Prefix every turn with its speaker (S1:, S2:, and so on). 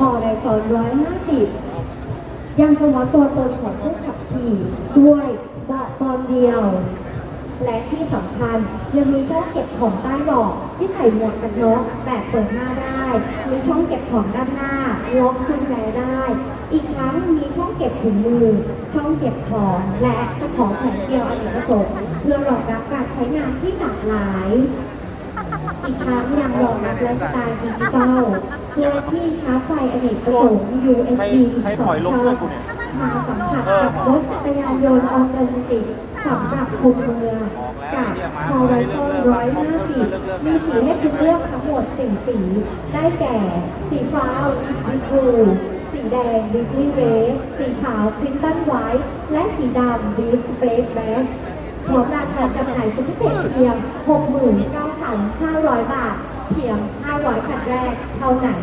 S1: Horizon 150 ยังเฉพาะตัวตนของผู้ขับขี่ด้วยเบาะตอนเดียว และที่สำคัญยังมีช่องเก็บของใต้เบาะที่ใส่หมวกกันน็อกแบบเปิดหน้าได้ มีช่องเก็บของด้านหน้าล็อกกุญแจได้ อีกทั้งมีช่องเก็บถุงมือ ช่องเก็บของและตะขอแขนเกียวอเนกประสงค์เพื่อรองรับการใช้งานที่หลากหลาย อีกทั้งยังรองรับไลฟ์สไตล์ดิจิทัล เพื่อที่ชาร์จไฟอเนกประสงค์ USB
S2: ใครปล่อยลงเพื่อนกูเนี่ย
S1: มาสัมผัสกับรถจักรยานยนต์ออโตเมติกสำหรับคุมเมืองกับ Horizon 150มีสีให้คุณเลือกทั้งหมดสี่สี ได้แก่ สีฟ้าวิบลูสีแดงบิ l ลี่เรสสีขาวคริ t ตันไวท์และสีดำบิ s เ r ร y แบ็คพร้อมราคาจำหน่ายสุดพิเศษเพียง 69,500 บาท เพียง 500คันแรกเท่านั้น